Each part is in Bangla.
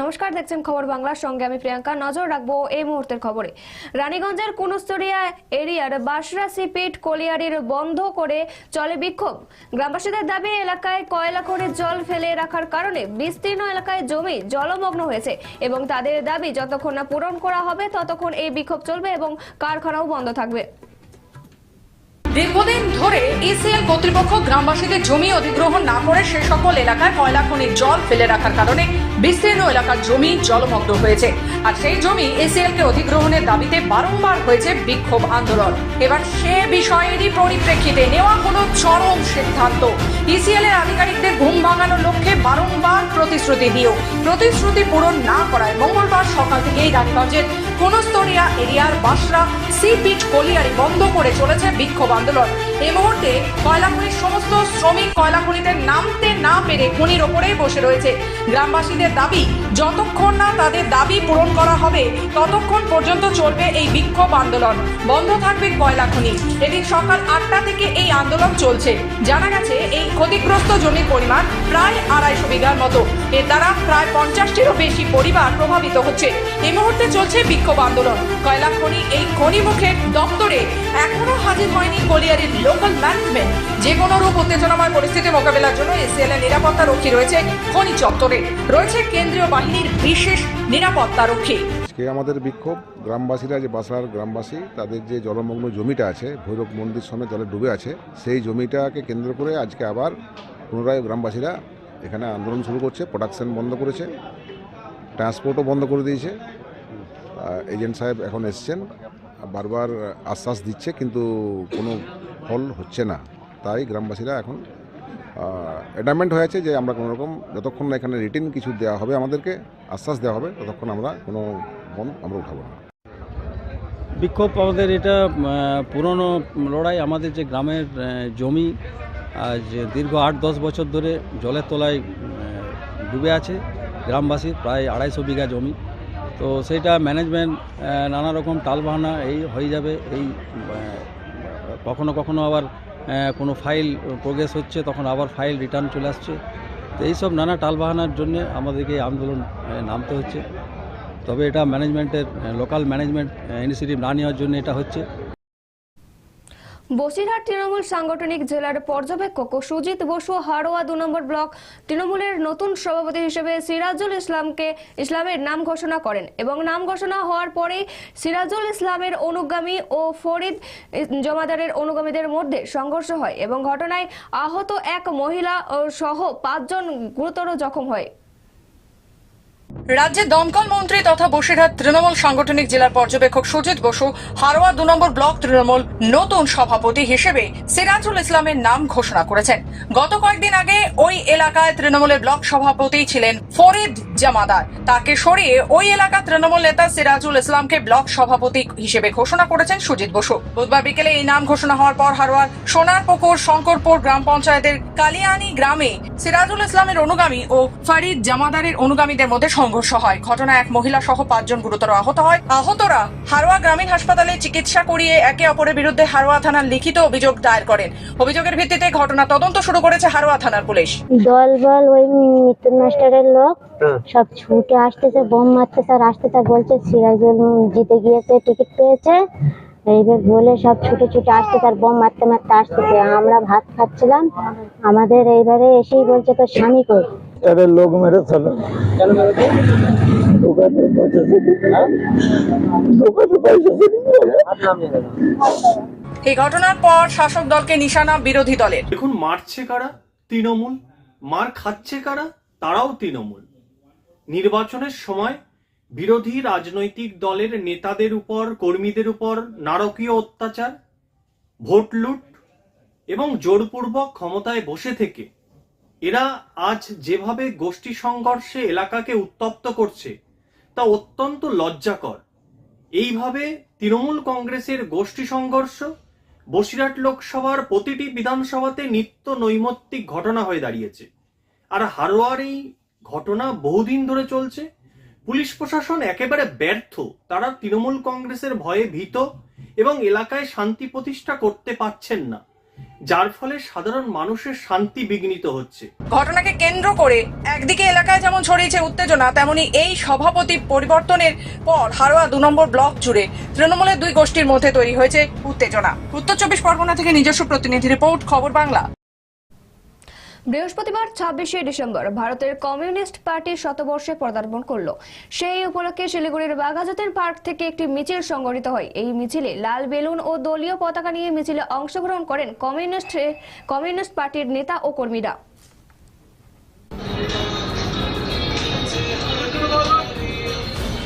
নমস্কার, দেখছেন খবর বাংলার সঙ্গে আমি প্রিয়াঙ্কা। নজর রাখব এই মুহূর্তের খবরে। রানীগঞ্জের কুনস্তরিয়া এরিয়ার বাসরা সিপিট কলিয়ারির বন্ধ করে চলে বিক্ষোভ। গ্রামবাসীদের দাবি, এলাকায় কয়লা খনির জল ফেলে রাখার কারণে বিস্তীর্ণ এলাকায় জমি জলমগ্ন হয়েছে এবং তাদের দাবি, যতক্ষণ না পূরণ করা হবে, ততক্ষণ এই বিক্ষোভ চলবে এবং কারখানাও বন্ধ থাকবে। দীর্ঘদিন ধরে ইসিএল কর্তৃপক্ষ গ্রামবাসীদের জমি অধিগ্রহণ না করে সে সকল এলাকায় কয়লা, খনির জল ফেলে রাখার কারণে বিস্তীর্ণ এলাকার জমি জলমগ্ন হয়েছে। আর সেই জমি এসিএল কে অধিগ্রহণের দাবিতে বারংবার হয়েছে বিক্ষোভ আন্দোলন। এবার সে বিষয়েরই পরিপ্রেক্ষিতে নেওয়া হলো চরম সিদ্ধান্ত। ইসিএল এর আধিকারিকদের ঘুম ভাঙানোর লক্ষ্যে বারংবার প্রতিশ্রুতি দিয়েও প্রতিশ্রুতি পূরণ না করায় মঙ্গলবার সকাল থেকেই রানীগঞ্জের কোনস্তরিয়া এরিয়ার বাসরা সি পিট কলিয়ারি বন্ধ করে চলেছে বিক্ষোভ আন্দোলন। এই মুহূর্তে কয়লাখনির সমস্ত শ্রমিক কয়লাখনিতে নামতে না পেরে খনির ওপরেই বসে রয়েছে। গ্রামবাসীদের দাবি, যতক্ষণ না তাদের দাবি পূরণ করা হবে, ততক্ষণ পর্যন্ত চলবে এই বিক্ষোভ আন্দোলন। বন্ধ থাকবে কয়লা খনি। এদিন সকাল আটটা থেকে এই আন্দোলন চলছে। জানা গেছে, এই ক্ষতিগ্রস্ত জমির পরিমাণ প্রায় আড়াইশো বিঘার মতো। এর দ্বারা প্রায় পঞ্চাশটিরও বেশি পরিবার প্রভাবিত হচ্ছে। এই মুহূর্তে চলছে বিক্ষোভ আন্দোলন। কয়লা খনি এই খনি মুখের দপ্তরে এখনও হাজির হয়নি কলিয়ারির লোকাল ম্যানেজমেন্ট যে কোনো রূপ উত্তেজনাময় পরিস্থিতি মোকাবেলার জন্য এসিএল নিরাপত্তা রক্ষী রয়েছে খনি চত্বরে রয়েছে কেন্দ্রীয় বাহিনীর বিশেষ নিরাপত্তা রক্ষী। আজকে আমাদের বিক্ষোভ, গ্রামবাসীরা যে বাসার গ্রামবাসী, তাদের যে জলমগ্ন জমিটা আছে, ভৈরব মন্দির সমেত জলে ডুবে আছে, সেই জমিটাকে কেন্দ্র করে আজকে আবার পুনরায় গ্রামবাসীরা এখানে আন্দোলন শুরু করছে, প্রোডাকশন বন্ধ করেছে, ট্রান্সপোর্টও বন্ধ করে দিয়েছে। এজেন্ট সাহেব এখন এসছেন, বারবার আশ্বাস দিচ্ছে, কিন্তু কোনো ফল হচ্ছে না। তাই গ্রামবাসীরা এখন অ্যাডামেন্ট হয়েছে যে আমরা কোনো রকম যতক্ষণ না এখানে রিটিন কিছু দেওয়া হবে আমাদেরকে, আশ্বাস দেওয়া হবে, ততক্ষণ আমরা কোনো বন আমরা উঠাবো না। বিক্ষোভ আমাদের এটা পুরনো লড়াই, আমাদের যে গ্রামের জমি, আজ দীর্ঘ আট দশ বছর ধরে জলের তলায় ডুবে আছে গ্রামবাসীর প্রায় আড়াইশো বিঘা জমি। তো সেটা ম্যানেজমেন্ট নানা রকম টালবাহানা, এই হয়ে যাবে, এই কখনো কখনো আবার কোনো ফাইল প্রোগ্রেস হচ্ছে, তখন আবার ফাইল রিটার্ন চলে আসছে। তো এইসব নানা টালবাহানার জন্যে আমাদেরকে এই আন্দোলন নামতে হচ্ছে। তবে এটা ম্যানেজমেন্টের লোকাল ম্যানেজমেন্ট ইনিশিয়েটিভ না নেওয়ার জন্য এটা হচ্ছে। বসিরহাট তৃণমূল সাংগঠনিক জেলার পর্যবেক্ষক সুজিত বসু হারোয়া দু নম্বর ব্লক তৃণমূলের নতুন সভাপতি হিসেবে সিরাজুল ইসলামকে ইসলামের নাম ঘোষণা করেন এবং নাম ঘোষণা হওয়ার পরেই সিরাজুল ইসলামের অনুগামী ও ফরিদ জমাদারের অনুগামীদের মধ্যে সংঘর্ষ হয় এবং ঘটনায় আহত এক মহিলা সহ পাঁচজন গুরুতর জখম হয়। রাজ্যের দমকল মন্ত্রী তথা বসিরহাট তৃণমূল সাংগঠনিক জেলার পর্যবেক্ষক সুজিত বসু হারোয়া দু নম্বর ব্লক তৃণমূল নতুন সভাপতি হিসেবে সিরাজুল ইসলামের নাম ঘোষণা করেছেন। গত কয়েকদিন আগে ওই এলাকায় তৃণমূলের ব্লক সভাপতি ছিলেন ফরিদ জামাদার। তাকে সরিয়ে ওই এলাকা তৃণমূল নেতা সিরাজুল ইসলামকে ব্লক সভাপতি হিসেবে ঘোষণা করেছেন সুজিত বসু। বুধবার বিকেলে এই নাম ঘোষণা হওয়ার পর হারোয়ার সোনারপুকুর শঙ্করপুর গ্রাম পঞ্চায়েতের কালিয়ানি গ্রামে সিরাজুল ইসলামের অনুগামী ও ফরিদ জামাদারের অনুগামীদের মধ্যে সংঘর্ষ হয়। ঘটনায় এক মহিলা সহ পাঁচজন গুরুতর আহত হয়। আহতরা হারোয়া গ্রামীণ হাসপাতালে চিকিৎসা করিয়ে একে অপরের বিরুদ্ধে হারোয়া থানার লিখিত অভিযোগ দায়ের করেন। অভিযোগের ভিত্তিতে ঘটনা তদন্ত শুরু করেছে হারোয়া থানার পুলিশ। দল বল ওই মিতুন মাস্টারের লোক সব ছুটে আসতেছে বোম মারতেছে আর আসতেছে বলছে সিরাজুল জিতে গিয়েছে টিকিট পেয়েছে। এইবার বলে সব ছুটে ছুটে আসতে তার বোম মারতে মারতে আসতেছে। আমরা ভাত খাচ্ছিলাম আমাদের এইবারে এসেই বলছে তোর স্বামী কই? তাদের লোক মেরে ফেলে দোকানে পয়সা দোকানে পয়সা এই ঘটনার পর শাসক দলকে নিশানা বিরোধী দলের। দেখুন মারছে কারা? তৃণমূল। মার খাচ্ছে কারা? তারাও তৃণমূল। নির্বাচনের সময় বিরোধী রাজনৈতিক দলের নেতাদের উপর কর্মীদের উপর নারকীয় অত্যাচার ভোট লুট এবং জোরপূর্বক ক্ষমতায় বসে থেকে এরা আজ যেভাবে গোষ্ঠী সংঘর্ষে এলাকাকে উত্তপ্ত করছে, তা অত্যন্ত লজ্জাকর। এইভাবে তৃণমূল কংগ্রেসের গোষ্ঠী সংঘর্ষ, বসিরহাট লোকসভার প্রতিটি বিধানসভাতে নিত্য নৈমিত্তিক ঘটনা হয়ে দাঁড়িয়েছে। আর হারোয়ার এই ঘটনা বহুদিন ধরে চলছে। পুলিশ প্রশাসন একেবারে ব্যর্থ। তারা তৃণমূল কংগ্রেসের ভয়ে ভীত এবং এলাকায় শান্তি প্রতিষ্ঠা করতে পারছেন না। যার ফলে সাধারণ মানুষের শান্তি বিঘ্নিত হচ্ছে। ঘটনাকে কেন্দ্র করে একদিকে এলাকায় যেমন ছড়িয়েছে উত্তেজনা, তেমনি এই সভাপতি পরিবর্তনের পর হারোয়া দু নম্বর ব্লক জুড়ে তৃণমূলের দুই গোষ্ঠীর মধ্যে তৈরি হয়েছে উত্তেজনা। উত্তর চব্বিশ পরগনা থেকে নিজস্ব প্রতিনিধি রিপোর্ট, খবর বাংলা। বৃহস্পতিবার ছাব্বিশে ডিসেম্বর ভারতের কমিউনিস্ট পার্টি শতবর্ষে পদার্পণ করল। সেই উপলক্ষে শিলিগুড়ির বাঘাজাতের পার্ক থেকে একটি মিছিল সংগঠিত হয়। এই মিছিলে লাল বেলুন ও দলীয় পতাকা নিয়ে মিছিলে অংশগ্রহণ করেন কমিউনিস্ট কমিউনিস্ট পার্টির নেতা ও কর্মীরা।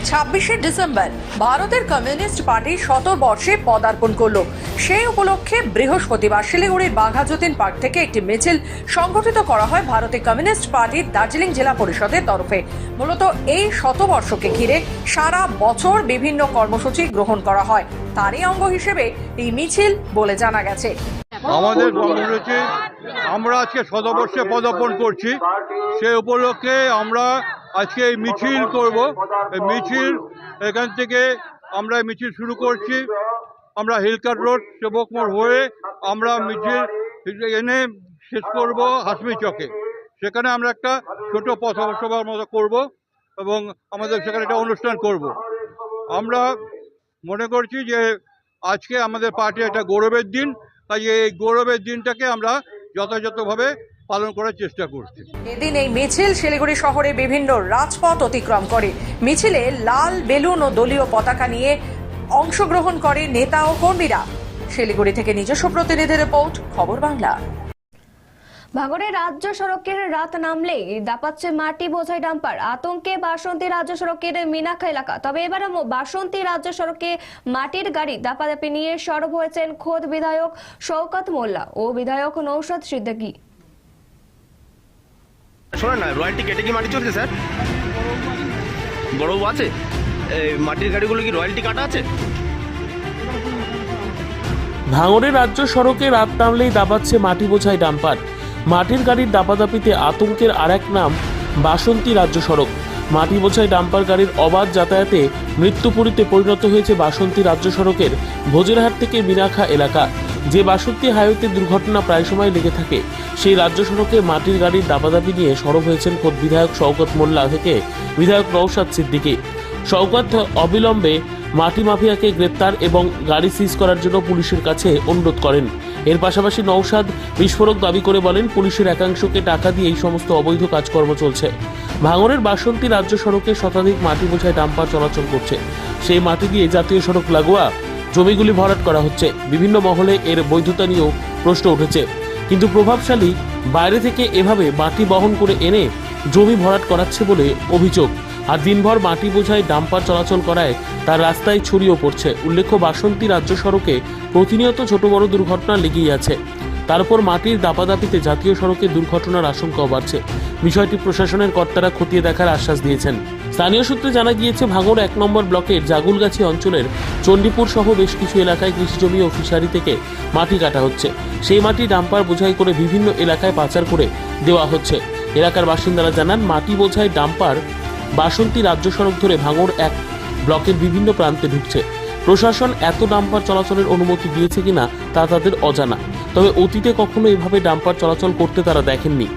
ছাব্বিশে ডিসেম্বর ভারতের কমিউনিস্ট পার্টি শতবর্ষে পদার্পণ করল। সেই উপলক্ষে বৃহস্পতিবার শিলিগুড়ির বাঘাযতীন পার্ক থেকে একটি মিছিল সংগঠিত করা হয় ভারতের কমিউনিস্ট পার্টির দার্জিলিং জেলা পরিষদের তরফে। মূলত এই শতবর্ষকে ঘিরে সারা বছর বিভিন্ন কর্মসূচি গ্রহণ করা হয়। তারই অঙ্গ হিসেবে এই মিছিল বলে জানা গেছে। আমাদের আমরা আজকে শতবর্ষে পদার্পণ করছি। সে উপলক্ষে আমরা আজকে এই মিছিল করব। এই মিছিল, এখান থেকে আমরা মিছিল শুরু করছি। আমরা হিলকাট রোড সেবক মোড় হয়ে আমরা মিছিল এনে শেষ করব হাসমি চকে। সেখানে আমরা একটা ছোট পথসভার মতো করব এবং আমাদের সেখানে একটা অনুষ্ঠান করব। আমরা মনে করছি যে আজকে আমাদের পার্টি একটা গৌরবের দিন। তাই এই গৌরবের দিনটাকে আমরা যথাযথভাবে পালন করার চেষ্টা করছি। এদিন এই মিছিল শিলিগুড়ি শহরে বিভিন্ন রাজপথ অতিক্রম করে। মিছিলে লাল বেলুন ও দলীয় পতাকা নিয়ে অংশগ্রহণ করে নেতা ও কর্মীরা। শিলিগুড়ি থেকে নিজস্ব প্রতিনিধি রিপোর্ট খবর বাংলা। ভাগরে রাজ্য সড়কের রাত নামলেই দাপাচ্ছে মাটি বোঝাই ডাম্পার। আতঙ্কে বাসন্তী রাজ্য সড়কের মিনাখা এলাকা। তবে এবার বাসন্তী রাজ্য সড়কে মাটির গাড়ি দাপাদাপি নিয়ে সরব হয়েছেন খোদ বিধায়ক শওকত মোল্লা ও বিধায়ক নৌশাদ সিদ্দিকী। শোনেন না রয়্যালটি কেটে কি মাটি চলছে স্যার বড়বাবু আছে? এই মাটির গাড়িগুলো কি রয়্যালটি কাটা আছে? ভাঙড়ে রাজ্য সড়কে রাত নামলেই দাবাচ্ছে মাটি বোঝাই ডাম্পার। মাটির গাড়ির দাপাদাপিতে আতঙ্কের আর এক নাম, বাসন্তী রাজ্য সড়ক। মাটি বোঝাই ডাম্পার গাড়ির অবাধ যাতায়াতে মৃত্যুপুরীতে পরিণত হয়েছে বাসন্তী রাজ্য সড়কের ভোজেরহাট থেকে মিনাখা এলাকা। যে বাসন্তী হাইওয়েতে দুর্ঘটনা প্রায় সময় লেগে থাকে, সেই রাজ্য সড়কে মাটির গাড়ির দাপাদাপি নিয়ে সরব হয়েছেন খোদ বিধায়ক শওকত মোল্লা থেকে বিধায়ক নৌশাদ সিদ্দিকী। শওকত অবিলম্বে মাটি মাফিয়াকে গ্রেপ্তার এবং গাড়ি সিজ করার জন্য পুলিশের কাছে অনুরোধ করেন। এর পাশাপাশি নৌসাদ বিস্ফোরক দাবি করে বলেন, পুলিশের একাংশকে টাকা দিয়ে এই সমস্ত অবৈধ কাজকর্ম চলছে। ভাঙড়ের বাসন্তী রাজ্য সড়কে শতাধিক মাটি বোঝায় ডাম্পার চলাচল করছে। সেই মাটি দিয়ে জাতীয় সড়ক লাগোয়া জমিগুলি ভরাট করা হচ্ছে। বিভিন্ন মহলে এর বৈধতা নিয়েও প্রশ্ন উঠেছে। কিন্তু প্রভাবশালী বাইরে থেকে এভাবে মাটি বহন করে এনে জমি ভরাট করাচ্ছে বলে অভিযোগ। আর দিনভর মাটি বোঝায় ডাম্পার চলাচল করায় তার রাস্তায় ছড়িয়েও পড়ছে। উল্লেখ্য, বাসন্তী রাজ্য সড়কে প্রতিনিয়ত ছোট বড় দুর্ঘটনা লেগেই আছে। তারপর মাটির দাপাদাপিতে জাতীয় সড়কে দুর্ঘটনার আশঙ্কাও বাড়ছে। বিষয়টি প্রশাসনের কর্তারা খতিয়ে দেখার আশ্বাস দিয়েছেন। স্থানীয় সূত্রে জানা গিয়েছে, ভাঙর এক নম্বর ব্লকের জাগুলগাছি অঞ্চলের চণ্ডীপুর সহ বেশ কিছু এলাকায় কৃষিজমি ও ফিশারি থেকে মাটি কাটা হচ্ছে। সেই মাটি ডাম্পার বোঝাই করে বিভিন্ন এলাকায় পাচার করে দেওয়া হচ্ছে। এলাকার বাসিন্দারা জানান, মাটি বোঝাই ডাম্পার বাসন্তী রাজ্য সড়ক ধরে ভাঙড় এক ব্লকের বিভিন্ন প্রান্তে ঢুকছে। প্রশাসন এত ডাম্পার চলাচলের অনুমতি দিয়েছে কিনা তা তাদের অজানা। তবে অতীতে কখনো এভাবে ডাম্পার চলাচল করতে তারা দেখেননি।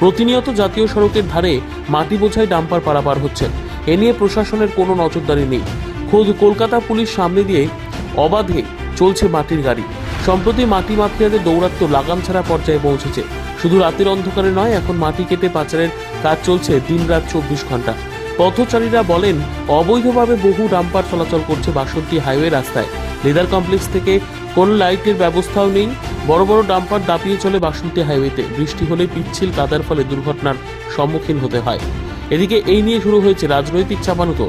প্রতিনিয়ত জাতীয় সড়কের ধারে মাটি বোঝাই ডাম্পার পারাপার হচ্ছে। এ নিয়ে প্রশাসনের কোনো নজরদারি নেই। খোদ কলকাতা পুলিশ সামনে দিয়ে অবাধে চলছে মাটির গাড়ি। সম্প্রতি মাটি মাফিয়াদের দৌরাত্ম্য লাগাম ছাড়া পর্যায়ে পৌঁছেছে। শুধু রাতের অন্ধকারে নয়, এখন মাটি কেটে পাচারের কাজ চলছে দিনরাত চব্বিশ ঘণ্টা। পথচারীরা বলেন, অবৈধভাবে বহু ডাম্পার চলাচল করছে বাসন্তী হাইওয়ে রাস্তায়। লেদার কমপ্লেক্স থেকে কোনো লাইটের ব্যবস্থাও নেই। বড় বড় ডাম্পার দাপিয়ে চলে বাসন্তী হাইওয়েতে। বৃষ্টি হলে পিচ্ছিল কাদার ফলে দুর্ঘটনার সম্মুখীন হতে হয়। এদিকে এই নিয়ে শুরু হয়েছে রাজনৈতিক চাপানুতো।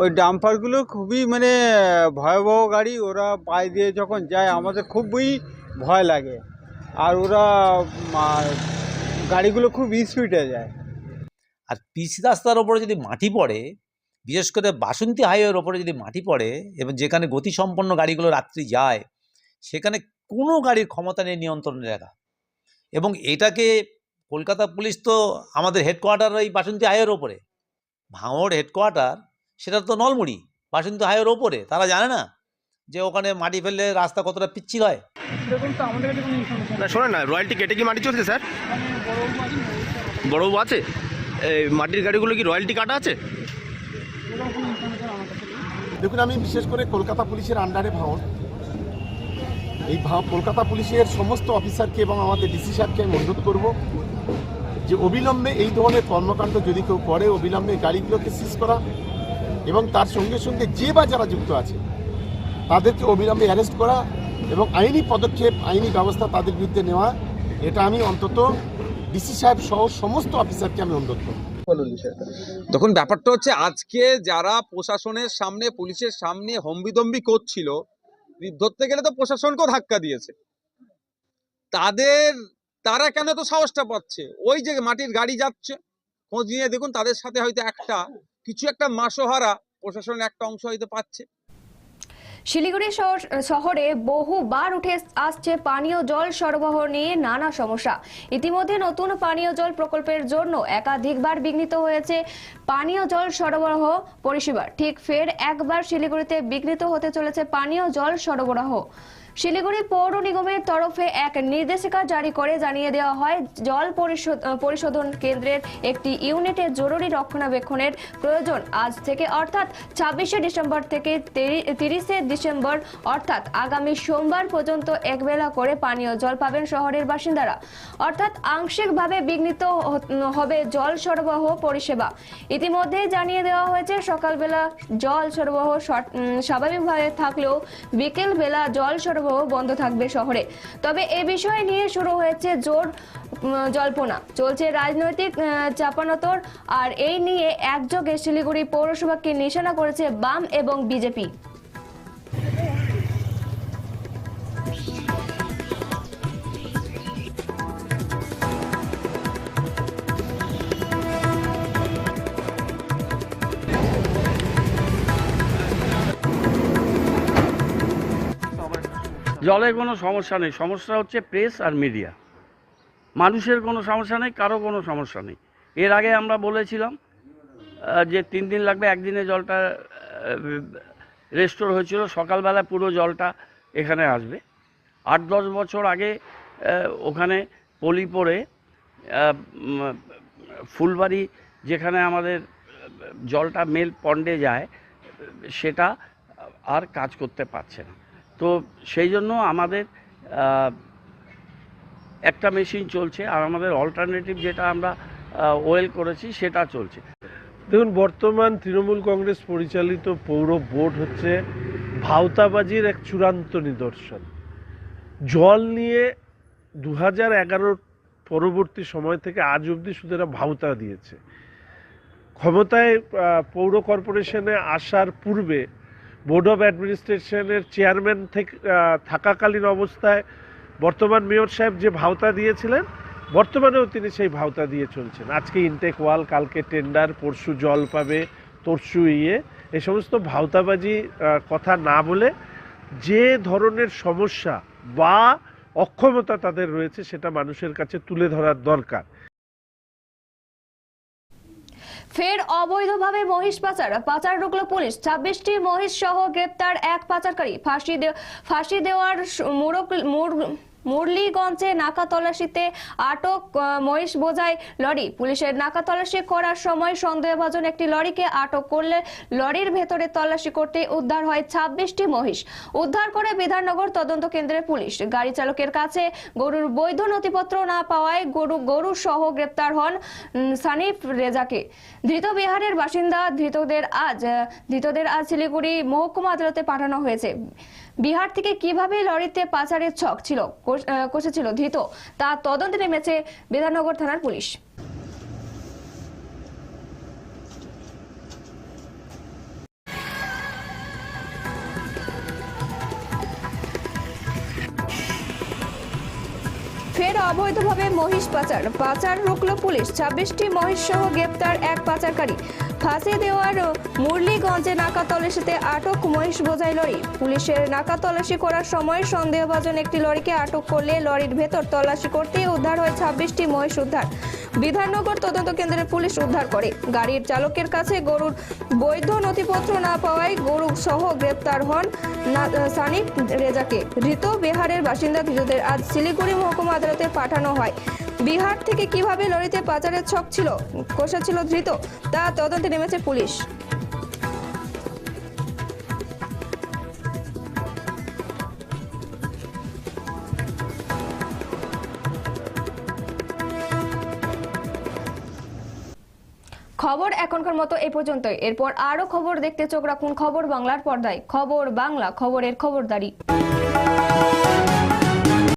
ওই ডাম্পারগুলো খুবই মানে ভয়াবহ গাড়ি। ওরা পায়ে দিয়ে যখন যায় আমাদের খুবই ভয় লাগে। আর ওরা গাড়িগুলো খুব স্পিডে যায়। আর পিচ রাস্তার ওপরে যদি মাটি পড়ে বিশেষ করে বাসন্তী হাইওয়ের ওপরে যদি মাটি পড়ে এবং যেখানে গতিসম্পন্ন গাড়িগুলো রাত্রি যায় সেখানে কোনো গাড়ির ক্ষমতা নেই নিয়ন্ত্রণে রাখা এবং এটাকে কলকাতা পুলিশ তো আমাদের হেডকোয়ার্টার এই বাসন্তী হাইয়ের ওপরে। ভাঙড় হেডকোয়ার্টার সেটা তো নলমুড়ি বাসন্তী হাইয়ের ওপরে। তারা জানে না যে ওখানে মাটি ফেললে রাস্তা কতটা পিচ্ছিল হয়। না শোনেন না রয়্যালটি কেটে কি মাটি চলছে স্যার? বড়বাবু আছে? এই মাটির গাড়িগুলো কি রয়্যালটি কাটা আছে? দেখুন আমি বিশেষ করে কলকাতা পুলিশের আন্ডারে ভাঙন এই ভা- কলকাতা পুলিশের সমস্ত অফিসারকে এবং আমাদের ডিসি সাহেবকে আমি অনুরোধ করব যে অবিলম্বে এই ধরনের কর্মকাণ্ড যদি কেউ করে অবিলম্বে গাড়িগুলোকে সিজ করা এবং তার সঙ্গে সঙ্গে যে বা যারা যুক্ত আছে তাদেরকে অবিলম্বে অ্যারেস্ট করা এবং আইনি পদক্ষেপ আইনি ব্যবস্থা তাদের বিরুদ্ধে নেওয়া এটা আমি অন্তত ডিসি সাহেব সহ সমস্ত অফিসারকে আমি অনুরোধ করব। দেখুন ব্যাপারটা হচ্ছে আজকে যারা প্রশাসনের সামনে পুলিশের সামনে হম্বিদম্বি করছিল ধরতে গেলে তো প্রশাসনকেও ধাক্কা দিয়েছে। তাদের, তারা কেন তো সাহসটা পাচ্ছে? ওই যে মাটির গাড়ি যাচ্ছে, খোঁজ নিয়ে দেখুন তাদের সাথে হয়তো একটা, কিছু একটা মাসোহারা প্রশাসনের একটা অংশ হয়তো পাচ্ছে। শিলিগুড়ি শহরে বহুবার উঠে আসছে পানীয় জল সরবরাহ নিয়ে নানা সমস্যা। ইতিমধ্যে নতুন পানীয় জল প্রকল্পের জন্য একাধিকবার বিঘ্নিত হয়েছে পানীয় জল সরবরাহ পরিষেবা। ঠিক ফের একবার শিলিগুড়িতে বিঘ্নিত হতে চলেছে পানীয় জল সরবরাহ। শিলিগুড়ি পৌর নিগমের তরফে এক নির্দেশিকা জারি করে জানিয়ে দেওয়া হয়, জল পরিশোধ- পরিশোধন কেন্দ্রের একটি ইউনিটে জরুরি রক্ষণাবেক্ষণের প্রয়োজন। আজ থেকে অর্থাৎ ছাব্বিশে ডিসেম্বর থেকে তিরিশে ডিসেম্বর অর্থাৎ আগামী সোমবার পর্যন্ত একবেলা করে পানীয় জল পাবেন শহরের বাসিন্দারা। অর্থাৎ আংশিকভাবে বিঘ্নিত হবে জল সরবরাহ পরিষেবা। ইতিমধ্যেই জানিয়ে দেওয়া হয়েছে, সকালবেলা জল সরবরাহ স্বাভাবিকভাবে থাকলেও বিকেলবেলা জল সরবরাহ বন্ধ থাকবে শহরে। তবে এ বিষয় নিয়ে শুরু হয়েছে জোর জল্পনা। চলছে রাজনৈতিক চাপানোতর, আর এই নিয়ে একযোগে শিলিগুড়ি পৌরসভাকে নিশানা করেছে বাম এবং বিজেপি। জলের কোনো সমস্যা নেই। সমস্যা হচ্ছে প্রেস আর মিডিয়া। মানুষের কোনো সমস্যা নেই, কারও কোনো সমস্যা নেই। এর আগে আমরা বলেছিলাম যে তিন দিন লাগবে, একদিনে জলটা রেস্টোর হয়েছিল। সকালবেলা পুরো জলটা এখানে আসবে। আট দশ বছর আগে ওখানে পলি পড়ে ফুলবাড়ি যেখানে আমাদের জলটা মেল পন্ডে যায়, সেটা আর কাজ করতে পারছে না। তো সেই জন্য আমাদের একটা মেশিন চলছে আর আমাদের অল্টারনেটিভ যেটা আমরা ওয়েল করেছি সেটা চলছে। দেখুন, বর্তমান তৃণমূল কংগ্রেস পরিচালিত পৌর বোর্ড হচ্ছে ভাওতাবাজির এক চূড়ান্ত নিদর্শন। জল নিয়ে দু হাজার পরবর্তী সময় থেকে আজ অবধি শুধু এরা ভাওতা দিয়েছে। ক্ষমতায় পৌর কর্পোরেশনে আসার পূর্বে বোর্ড অফ অ্যাডমিনিস্ট্রেশনের চেয়ারম্যান থেকে থাকাকালীন অবস্থায় বর্তমান মেয়র সাহেব যে ভাওতা দিয়েছিলেন, বর্তমানেও তিনি সেই ভাওতা দিয়ে চলছেন। আজকে ইনটেক ওয়াল কালকে টেন্ডার পরশু জল পাবে, তরশু ইয়ে এ সমস্ত ভাওতাবাজি কথা না বলে যে ধরনের সমস্যা বা অক্ষমতা তাদের রয়েছে সেটা মানুষের কাছে তুলে ধরার দরকার। ফের অবৈধভাবে মহিষ পাচার। পাচার রুকল পুলিশ। ছাব্বিশটি মহিষ সহ গ্রেপ্তার এক পাচারকারী। ফাঁসি ফাঁসি দেওয়ার মুরক- মুর- মুরলীগঞ্জে নাকা তল্লাশিতে আটক মহিষ বোঝাই লরি। পুলিশের নাকা তল্লাশি করার সময় সন্দেহভাজন একটি লরিকে আটক করলে লরির ভেতরে তল্লাশি করতে উদ্ধার হয় ছাব্বিশটি মহিষ। উদ্ধার করে বিধাননগর তদন্ত কেন্দ্রের পুলিশ। গাড়ি চালকের কাছে গরুর বৈধ নথিপত্র না পাওয়ায় গরু গরু সহ গ্রেপ্তার হন সানিফ রেজাকে। ধৃত বিহারের বাসিন্দা, ধৃতদের আজ ধৃতদের আজ শিলিগুড়ি মহকুমা আদালতে পাঠানো হয়েছে। বিহার থেকে কীভাবে লরিতে পাচারের ছক ছিল, কষ- কষেছিল ধৃত, তা তদন্তে নেমেছে বিধাননগর থানার পুলিশ। ফের অবৈধভাবে মহিষ পাচার। পাচার রুকলো পুলিশ। ছাব্বিশটি মহিষ সহ গ্রেপ্তার এক পাচারকারী। ফাঁসি দেওয়ার মুরলীগঞ্জে নাকা তলাশিতে আটক মহিষ বোঝাই লরি। পুলিশের নাকা তলাশি করার সময় সন্দেহভাজন একটি লরিকে আটক করলে লরির ভেতর তল্লাশি করতে উদ্ধার হয় ছাব্বিশটি মহিষ উদ্ধার। বিধাননগর তদন্ত কেন্দ্রের পুলিশ উদ্ধার করে। গাড়ির চালকের কাছে গরুর বৈধ নথিপত্র না পাওয়ায় গরু সহ গ্রেপ্তার হন সানিক রেজাকে। ধৃত বিহারের বাসিন্দা ধৃতদের আজ শিলিগুড়ি মহকুমা আদালতে পাঠানো হয়। বিহার থেকে কীভাবে লরিতে পাচারের ছক ছিল, কষা ছিল ধৃত, তা তদন্তে নেমেছে পুলিশ। খবর এখনকার মতো এ পর্যন্তই। এরপর আরও খবর দেখতে চোখ রাখুন খবর বাংলার পর্দায়। খবর বাংলা, খবরের খবরদারি।